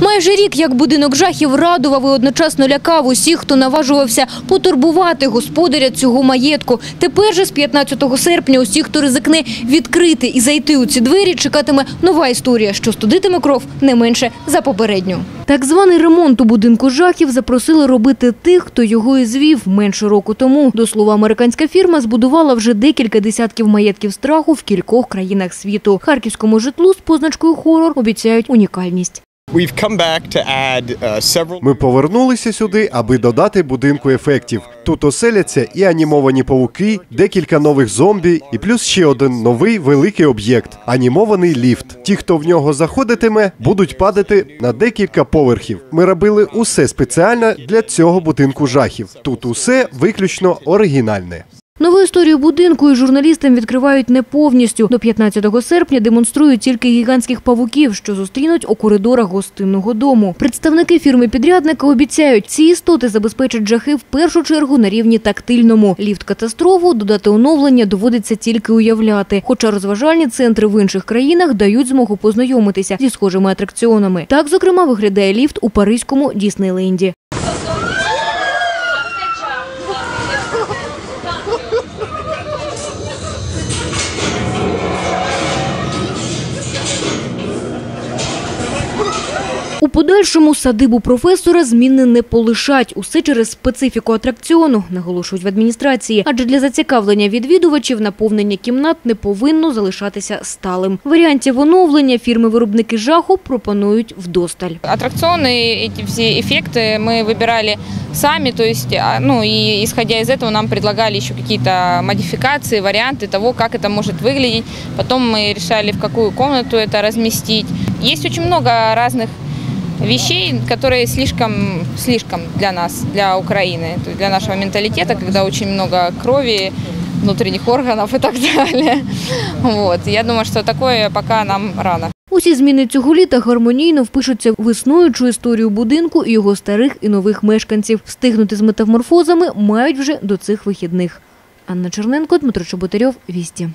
Майже рік, як будинок жахів радував і одночасно лякав усіх, хто наважувався потурбувати господаря цього маєтку. Тепер же з 15 серпня усіх, хто ризикне відкрити і зайти у ці двері, чекатиме нова історія, що студитиме кров не менше за попередню. Так званий ремонт у будинку жахів запросили робити тих, хто його і звів менше року тому. До слова, американська фірма збудувала вже декілька десятків маєтків страху в кількох країнах світу. Харківському житлу з позначкою хорор обіцяють унікальність. Uh, Ми повернулися сюди, аби додати будинку ефектів. Тут оселяться і анімовані павуки, декілька нових зомбі, і плюс ще один новий великий об'єкт анімований ліфт. Ті, хто в нього заходитиме, будуть падати на декілька поверхів. Ми робили усе спеціально для цього будинку жахів. Тут усе виключно оригінальне. Нову історію будинку і журналістам відкривають не повністю. До 15 серпня демонструють тільки гігантських павуків, що зустрінуть у коридорах гостинного дому. Представники фірми-підрядника обіцяють, ці істоти забезпечать жахи в першу чергу на рівні тактильному. Ліфт катастрофу додати оновлення доводиться тільки уявляти. Хоча розважальні центри в інших країнах дають змогу познайомитися зі схожими атракціонами. Так, зокрема, виглядає ліфт у паризькому Діснейленді. У подальшому садибу професора зміни не полишать. Усе через специфіку атракціону, наголошують в адміністрації. Адже для зацікавлення відвідувачів наповнення кімнат не повинно залишатися сталим. Варіантів оновлення фірми-виробники жаху пропонують вдосталь. Аттракционы, эти все эффекты мы выбирали сами, то есть, а, ну и исходя из этого нам предлагали еще какие-то модификации, варианты того, как это может выглядеть. Потом мы решали, в какую комнату это разместить. Есть очень много разных вещей, которые слишком, слишком для нас, для Украины, для нашего менталитета, когда очень много крови, внутренних органов и так далее. Вот. Я думаю, что такое пока нам рано. Усі зміни цього літа гармонійно впишуться в існуючу історію будинку і його старих і нових мешканців. Встигнути з метаморфозами мають вже до цих вихідних. Анна Черненко, Дмитро Чоботарьов, Вісті.